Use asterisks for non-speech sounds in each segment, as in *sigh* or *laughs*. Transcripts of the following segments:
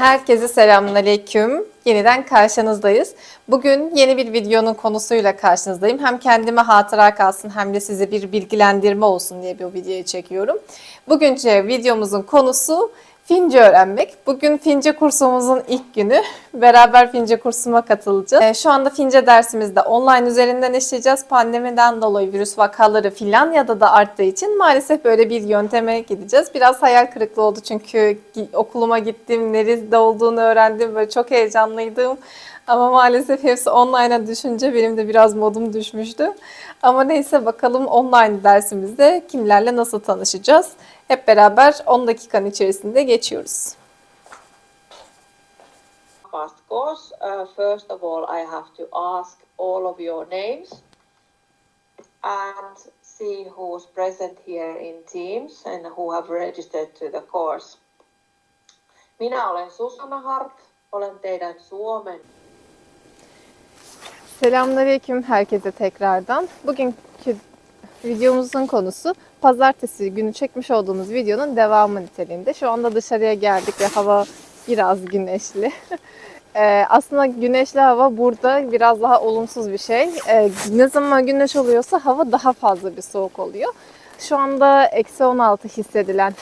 Herkese selamünaleyküm. Yeniden karşınızdayız. Bugün yeni bir videonun konusuyla karşınızdayım. Hem kendime hatıra kalsın hem de size bir bilgilendirme olsun diye bir videoyu çekiyorum. Bugünkü videomuzun konusu Fince öğrenmek. Bugün Fince kursumuzun ilk günü. *laughs* Beraber Fince kursuma katılacağız. Ee, Şu anda Fince dersimizde online üzerinden işleyeceğiz. Pandemiden dolayı virüs vakaları Finlandiya'da da arttığı için maalesef böyle bir yönteme gideceğiz. Biraz hayal kırıklığı oldu çünkü okuluma gittim, nerede olduğunu öğrendim. Böyle çok heyecanlıydım. Ama maalesef hepsi online'a düşünce benim de biraz modum düşmüştü. Ama neyse bakalım online dersimizde kimlerle nasıl tanışacağız? Hep beraber 10 dakikanın içerisinde geçiyoruz. fast course. Uh, first of all, I have to ask all of your names and see who's present here in Teams and who have registered to the course. Minä olen Susanna Hart, olen teidän Suomen Selamünaleyküm herkese tekrardan. Bugünkü videomuzun konusu pazartesi günü çekmiş olduğumuz videonun devamı niteliğinde. Şu anda dışarıya geldik ve hava biraz güneşli. *laughs* Ee, aslında güneşli hava burada biraz daha olumsuz bir şey. Ee, ne zaman güneş oluyorsa hava daha fazla bir soğuk oluyor. Şu anda eksi 16 hissedilen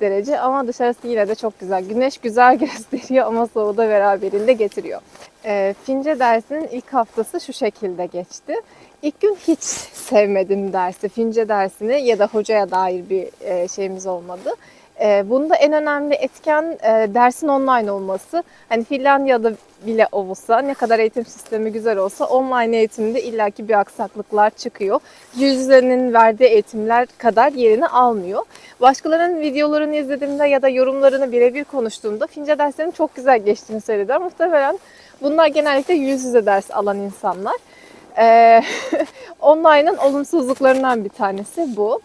derece ama dışarısı yine de çok güzel. Güneş güzel *laughs* gösteriyor ama soğuğu da beraberinde getiriyor. Ee, Fince dersinin ilk haftası şu şekilde geçti. İlk gün hiç sevmedim dersi, Fince dersini ya da hocaya dair bir e, şeyimiz olmadı. E, bunda en önemli etken e, dersin online olması. Hani Finlandiya'da bile olsa, ne kadar eğitim sistemi güzel olsa online eğitimde illaki bir aksaklıklar çıkıyor. Yüz verdiği eğitimler kadar yerini almıyor. Başkalarının videolarını izlediğimde ya da yorumlarını birebir konuştuğumda Fince derslerinin çok güzel geçtiğini söylediler. Muhtemelen bunlar genellikle yüz yüze ders alan insanlar. Ee, *laughs* online'ın olumsuzluklarından bir tanesi bu.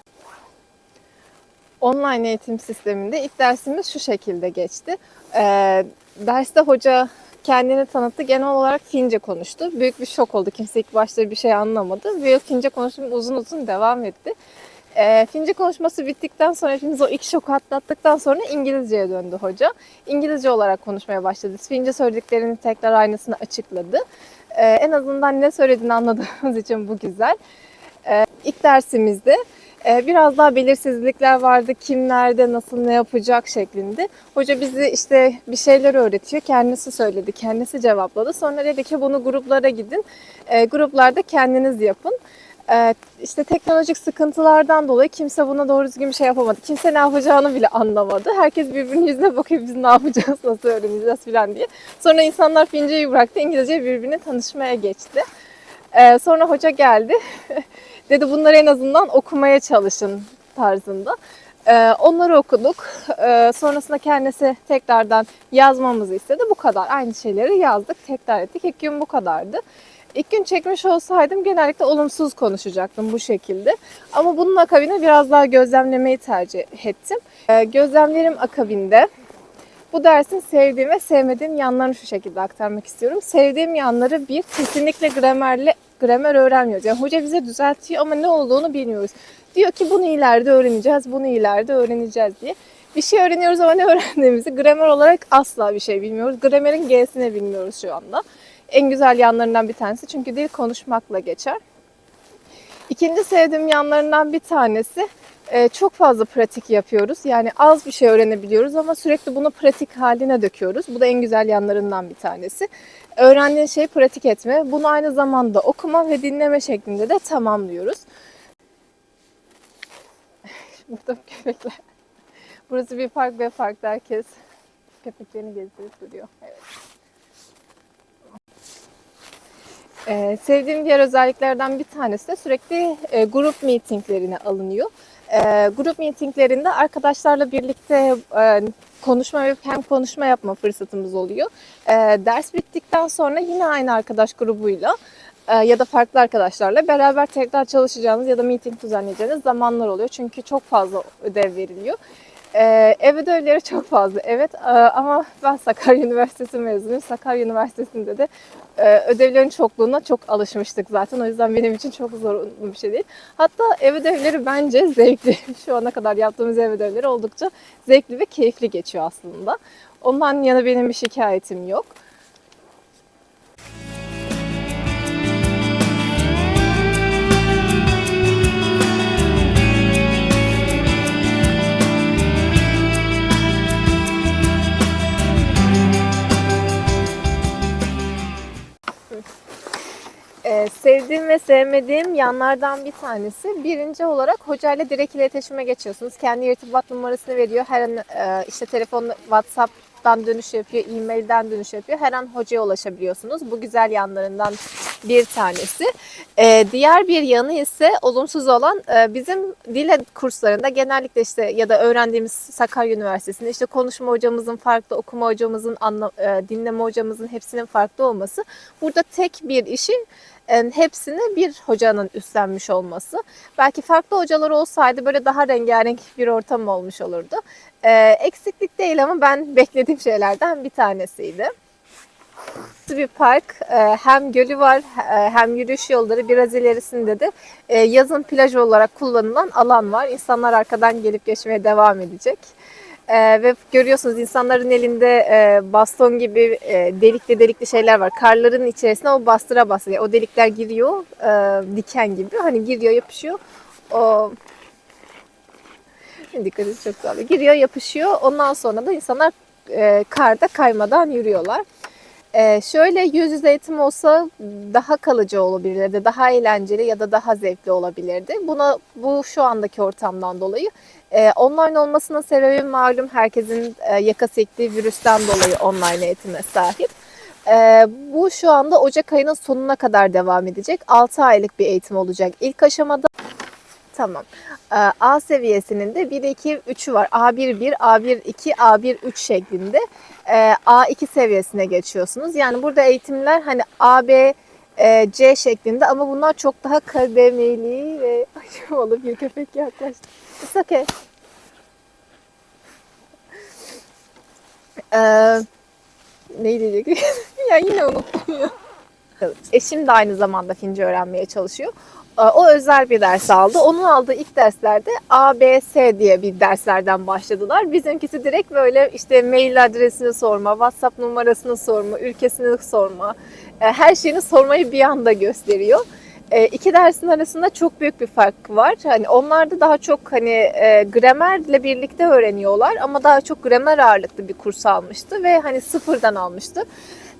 Online eğitim sisteminde ilk dersimiz şu şekilde geçti. Ee, derste hoca kendini tanıttı. Genel olarak Fince konuştu. Büyük bir şok oldu. Kimse ilk başta bir şey anlamadı. Ve Fince konuşum uzun uzun devam etti. Ee, Fince konuşması bittikten sonra hepimiz o ilk şoku atlattıktan sonra İngilizceye döndü hoca. İngilizce olarak konuşmaya başladı. Fince söylediklerini tekrar aynısını açıkladı. Ee, en azından ne söylediğini anladığımız *laughs* için bu güzel. Ee, ilk dersimizde e, biraz daha belirsizlikler vardı. Kim nerede, nasıl, ne yapacak şeklinde. Hoca bizi işte bir şeyler öğretiyor. Kendisi söyledi, kendisi cevapladı. Sonra dedi ki bunu gruplara gidin. E, gruplarda kendiniz yapın. E, işte teknolojik sıkıntılardan dolayı kimse buna doğru düzgün bir şey yapamadı. Kimse ne yapacağını bile anlamadı. Herkes birbirinin yüzüne bakıyor biz ne yapacağız, *laughs* nasıl öğreneceğiz falan diye. Sonra insanlar Fince'yi bıraktı, İngilizce birbirine tanışmaya geçti. E, sonra hoca geldi. *laughs* Dedi bunları en azından okumaya çalışın tarzında. Ee, onları okuduk. Ee, sonrasında kendisi tekrardan yazmamızı istedi. Bu kadar. Aynı şeyleri yazdık, tekrar ettik. İlk gün bu kadardı. İlk gün çekmiş olsaydım genellikle olumsuz konuşacaktım bu şekilde. Ama bunun akabine biraz daha gözlemlemeyi tercih ettim. Ee, gözlemlerim akabinde bu dersin sevdiğim ve sevmediğim yanlarını şu şekilde aktarmak istiyorum. Sevdiğim yanları bir, kesinlikle gramerle gramer öğrenmiyoruz. Yani hoca bize düzeltiyor ama ne olduğunu bilmiyoruz. Diyor ki bunu ileride öğreneceğiz, bunu ileride öğreneceğiz diye. Bir şey öğreniyoruz ama ne *laughs* öğrendiğimizi gramer olarak asla bir şey bilmiyoruz. Gramerin G'sini bilmiyoruz şu anda. En güzel yanlarından bir tanesi çünkü dil konuşmakla geçer. İkinci sevdiğim yanlarından bir tanesi e, çok fazla pratik yapıyoruz. Yani az bir şey öğrenebiliyoruz ama sürekli bunu pratik haline döküyoruz. Bu da en güzel yanlarından bir tanesi. Öğrendiğin şeyi pratik etme. Bunu aynı zamanda okuma ve dinleme şeklinde de tamamlıyoruz. *laughs* Burada köpekler. Burası bir park ve parkta herkes köpeklerini gezdirip duruyor. Evet. Ee, sevdiğim diğer özelliklerden bir tanesi de sürekli e, grup meetinglerine alınıyor. E, grup meetinglerinde arkadaşlarla birlikte e, konuşma ve hem konuşma yapma fırsatımız oluyor. E, ders bittikten sonra yine aynı arkadaş grubuyla e, ya da farklı arkadaşlarla beraber tekrar çalışacağınız ya da meeting düzenleyeceğiniz zamanlar oluyor. Çünkü çok fazla ödev veriliyor. Ee, ev ödevleri çok fazla evet Ee, ama ben Sakarya *laughs* Üniversitesi mezunuyum. Sakarya Üniversitesi'nde de e, ödevlerin çokluğuna çok alışmıştık zaten. O yüzden benim için çok zorunlu bir şey değil. Hatta ev ödevleri bence zevkli. *laughs* Şu ana kadar yaptığımız ev ödevleri oldukça zevkli ve keyifli geçiyor aslında. Ondan yana benim bir şikayetim yok. Ee, sevdiğim ve sevmediğim yanlardan bir tanesi. Birinci olarak hocayla direkt iletişime geçiyorsunuz. Kendi irtibat numarasını veriyor. Her an e, işte telefon, WhatsApp'tan dönüş yapıyor, e-mailden dönüş yapıyor. Her an hocaya ulaşabiliyorsunuz. Bu güzel yanlarından bir tanesi. Ee, diğer bir yanı ise olumsuz olan e, bizim dil kurslarında genellikle işte ya da öğrendiğimiz Sakarya Üniversitesi'nde işte konuşma hocamızın farklı, okuma hocamızın, anla, e, dinleme hocamızın hepsinin farklı olması. Burada tek bir işi hepsini bir hocanın üstlenmiş olması. Belki farklı hocalar olsaydı böyle daha rengarenk bir ortam olmuş olurdu. E, eksiklik değil ama ben *laughs* beklediğim şeylerden bir tanesiydi. Bir park, e, hem gölü var e, hem yürüyüş yolları biraz ilerisinde de e, yazın plaj olarak kullanılan alan var. İnsanlar arkadan gelip geçmeye devam edecek. Ee, ve görüyorsunuz insanların elinde e, baston gibi e, delikli delikli şeyler var. Karların içerisine o bastıra bastıra. O delikler giriyor e, diken gibi. Hani giriyor yapışıyor. O *laughs* dikkatinizi çok dağılıyor. Giriyor yapışıyor. Ondan sonra da insanlar e, karda kaymadan yürüyorlar. Ee, şöyle yüz yüze eğitim olsa daha kalıcı olabilirdi, daha eğlenceli ya da daha zevkli olabilirdi. Buna bu şu andaki ortamdan dolayı ee, online olmasının sebebi malum herkesin e, yaka virüsten dolayı online eğitime sahip. Ee, bu şu anda Ocak ayının sonuna kadar devam edecek. 6 aylık bir eğitim olacak. İlk aşamada Tamam. Ee, A seviyesinin de 1, 2, 3'ü var. A1, 1, A1, 2, A1, 3 şeklinde. Ee, A2 seviyesine geçiyorsunuz. Yani burada eğitimler hani A, B, e, C şeklinde ama bunlar çok daha kademeli ve *laughs* aşamalı bir köpek yaklaştı. It's okay. Ee, ne diyecektim? *laughs* ya yine unuttum ya. Eşim de aynı zamanda Fince öğrenmeye çalışıyor. O özel bir ders aldı. Onun aldığı ilk derslerde A, B, S diye bir derslerden başladılar. Bizimkisi direkt böyle işte mail adresini sorma, WhatsApp numarasını sorma, ülkesini sorma, her şeyini sormayı bir anda gösteriyor. E, iki dersin arasında çok büyük bir fark var. Hani onlarda daha çok hani e, gramerle birlikte öğreniyorlar ama daha çok gramer ağırlıklı bir kurs almıştı ve hani sıfırdan almıştı.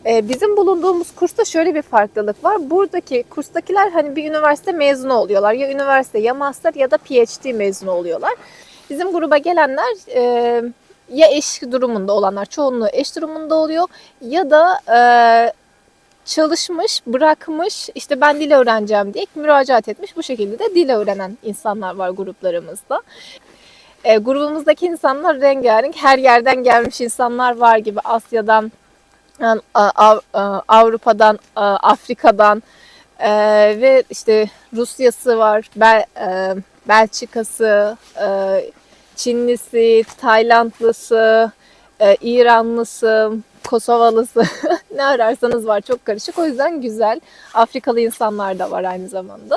E, bizim bulunduğumuz kursta şöyle bir farklılık var. Buradaki kurstakiler hani bir üniversite mezunu oluyorlar. Ya üniversite ya master ya da PhD mezunu oluyorlar. Bizim gruba gelenler e, ya eş durumunda olanlar çoğunluğu eş durumunda oluyor ya da e, çalışmış, bırakmış, işte ben dil öğreneceğim diye müracaat etmiş. Bu şekilde de dil öğrenen insanlar var gruplarımızda. E, grubumuzdaki insanlar rengarenk, her yerden gelmiş insanlar var gibi Asya'dan, A- Avrupa'dan, Afrika'dan e, ve işte Rusya'sı var, Bel, e, Belçika'sı, e, Çinlisi, Taylandlısı, e, İranlısı, Kosovalısı *laughs* ne ararsanız var çok karışık. O yüzden güzel. Afrikalı insanlar da var aynı zamanda.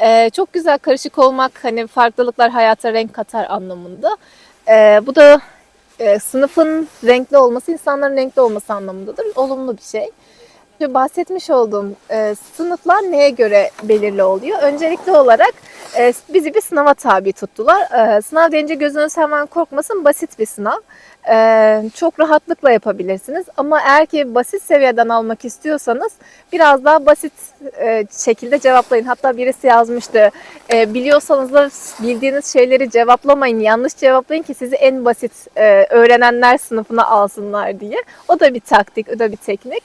Ee, çok güzel karışık olmak hani farklılıklar hayata renk katar anlamında. Ee, bu da e, sınıfın renkli olması, insanların renkli olması anlamındadır. Olumlu bir şey. Önce bahsetmiş olduğum e, sınıflar neye göre belirli oluyor? Öncelikli olarak e, bizi bir sınava tabi tuttular. E, sınav deyince gözünüz hemen korkmasın basit bir sınav. Çok rahatlıkla yapabilirsiniz. Ama eğer ki basit seviyeden almak istiyorsanız biraz daha basit şekilde cevaplayın. Hatta birisi yazmıştı. Biliyorsanız da bildiğiniz şeyleri cevaplamayın, yanlış cevaplayın ki sizi en basit öğrenenler sınıfına alsınlar diye. O da bir taktik, o da bir teknik.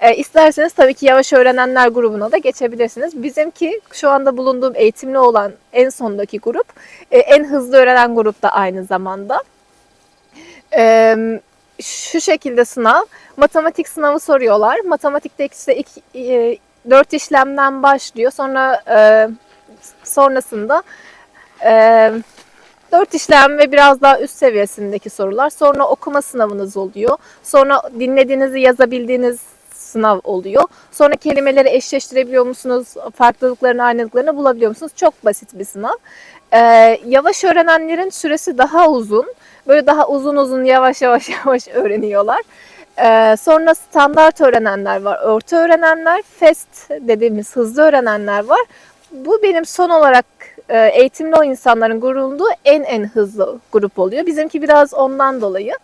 E, isterseniz tabii ki yavaş öğrenenler grubuna da geçebilirsiniz. Bizimki şu anda bulunduğum eğitimli olan en sondaki grup. E, en hızlı öğrenen grup da aynı zamanda. E, şu şekilde sınav. Matematik sınavı soruyorlar. Matematikte işte ilk e, dört işlemden başlıyor. Sonra e, sonrasında e, dört işlem ve biraz daha üst seviyesindeki sorular. Sonra okuma sınavınız oluyor. Sonra dinlediğinizi yazabildiğiniz sınav oluyor. Sonra kelimeleri eşleştirebiliyor musunuz? Farklılıklarını, aynılıklarını bulabiliyor musunuz? Çok basit bir sınav. Ee, yavaş öğrenenlerin süresi daha uzun. Böyle daha uzun uzun yavaş yavaş *laughs* yavaş öğreniyorlar. Ee, sonra standart öğrenenler var, orta öğrenenler, fast dediğimiz hızlı öğrenenler var. Bu benim son olarak e, eğitimli o insanların grubunduğu en en hızlı grup oluyor. Bizimki biraz ondan dolayı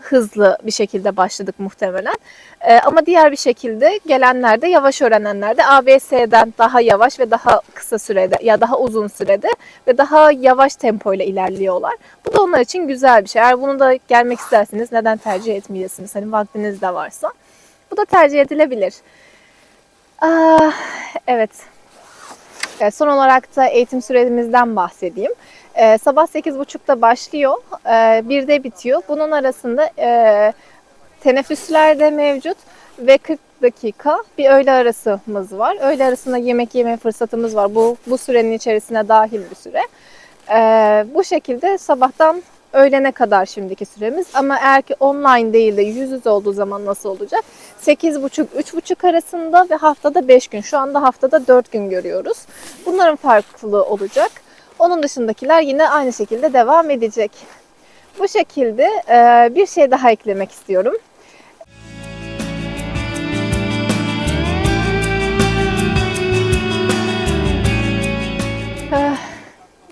hızlı bir şekilde başladık muhtemelen. Ee, ama diğer bir şekilde gelenler de yavaş öğrenenler de ABS'den daha yavaş ve daha kısa sürede ya daha uzun sürede ve daha yavaş tempoyla ilerliyorlar. Bu da onlar için güzel bir şey. Eğer bunu da gelmek isterseniz neden tercih etmeyesiniz? Hani vaktiniz de varsa. Bu da tercih edilebilir. Ah, evet. Evet, Son olarak da eğitim süremizden bahsedeyim. Ee, sabah 8.30'da başlıyor, ee, 1'de bitiyor. Bunun arasında e, teneffüsler de mevcut ve 40 dakika bir öğle arasımız var. Öğle arasında yemek yeme fırsatımız var. Bu bu sürenin içerisine dahil bir süre. Ee, bu şekilde sabahtan öğlene kadar şimdiki süremiz. Ama eğer ki online değil de yüz yüze olduğu zaman nasıl olacak? 8.30-3.30 arasında ve haftada 5 gün. Şu anda haftada 4 gün görüyoruz. Bunların farklı olacak. Onun dışındakiler yine aynı şekilde devam edecek. Bu şekilde bir şey daha eklemek istiyorum.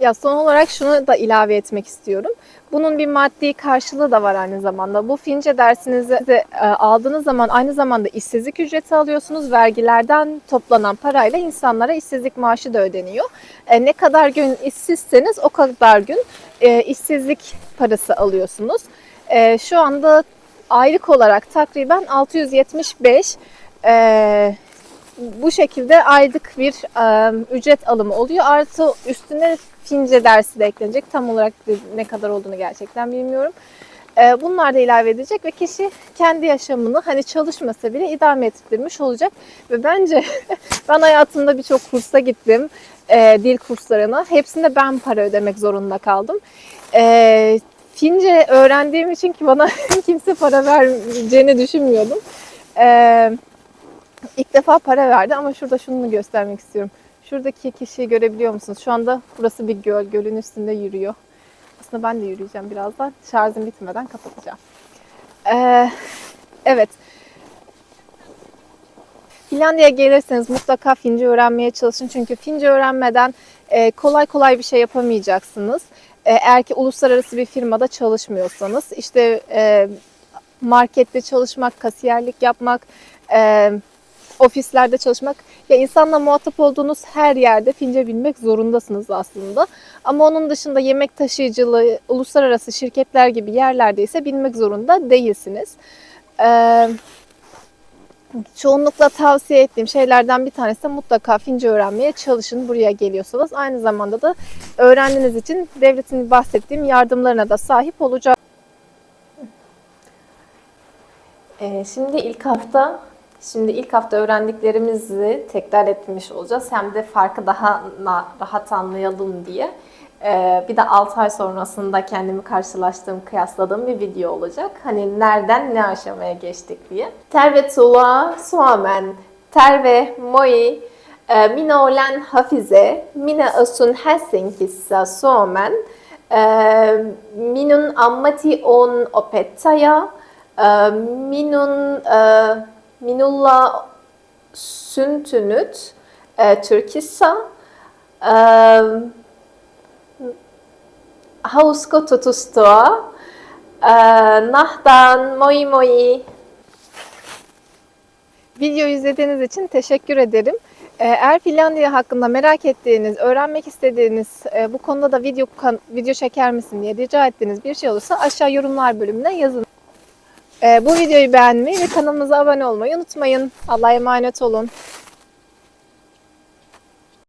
Ya son olarak şunu da ilave etmek istiyorum. Bunun bir maddi karşılığı da var aynı zamanda. Bu Fince dersinizi de, aldığınız zaman aynı zamanda işsizlik ücreti alıyorsunuz. Vergilerden toplanan parayla insanlara işsizlik maaşı da ödeniyor. E, ne kadar gün işsizseniz o kadar gün e, işsizlik parası alıyorsunuz. E, şu anda aylık olarak takriben 675 e, bu şekilde aylık bir ücret alımı oluyor. Artı üstüne Fince dersi de eklenecek. Tam olarak ne kadar olduğunu gerçekten bilmiyorum. E, bunlar da ilave edecek ve kişi kendi yaşamını hani çalışmasa bile idame ettirmiş olacak. Ve bence *laughs* ben hayatımda birçok kursa gittim. e, dil kurslarına. Hepsinde ben para ödemek zorunda kaldım. E, Fince öğrendiğim için ki bana *laughs* kimse para vereceğini düşünmüyordum. Eee İlk defa para verdi ama şurada şunu göstermek istiyorum. Şuradaki kişiyi görebiliyor musunuz? Şu anda burası bir göl. Gölün üstünde yürüyor. Aslında ben de yürüyeceğim birazdan. Şarjım bitmeden kapatacağım. Ee, evet. Finlandiya'ya gelirseniz mutlaka Fince öğrenmeye çalışın. Çünkü Fince öğrenmeden e, kolay kolay bir şey yapamayacaksınız. E, eğer ki uluslararası bir firmada çalışmıyorsanız. işte e, markette çalışmak, kasiyerlik yapmak, ofislerde çalışmak ya insanla muhatap olduğunuz her yerde Fince bilmek zorundasınız aslında. Ama onun dışında yemek taşıyıcılığı, uluslararası şirketler gibi yerlerde ise bilmek zorunda değilsiniz. Ee, çoğunlukla tavsiye ettiğim şeylerden bir tanesi de mutlaka Fince öğrenmeye çalışın buraya geliyorsanız. Aynı zamanda da öğrendiğiniz için devletin bahsettiğim yardımlarına da sahip olacak. Ee, şimdi ilk hafta Şimdi ilk hafta öğrendiklerimizi tekrar etmiş olacağız. Hem de farkı daha rahat anlayalım diye. Ee, bir de 6 ay sonrasında kendimi karşılaştığım, kıyasladığım bir video olacak. Hani nereden ne aşamaya geçtik diye. Tervetuloa Suomen, terve moi, e, minä olen Hafize, minä asun Helsingissä Suomen. E, Minun ammatti on opettaja. E, Minun Minulla syntynyt äh, Turkissa. Ähm, hauska tutustua. Äh, Nahdan moi moi. Video izlediğiniz için teşekkür ederim. Ee, Eğer Finlandiya hakkında merak ettiğiniz, öğrenmek istediğiniz, e, bu konuda da video video çeker misin diye rica ettiğiniz bir şey olursa aşağı yorumlar bölümüne yazın. Ee, bu videoyu beğenmeyi ve kanalımıza abone olmayı unutmayın. Allah'a emanet olun.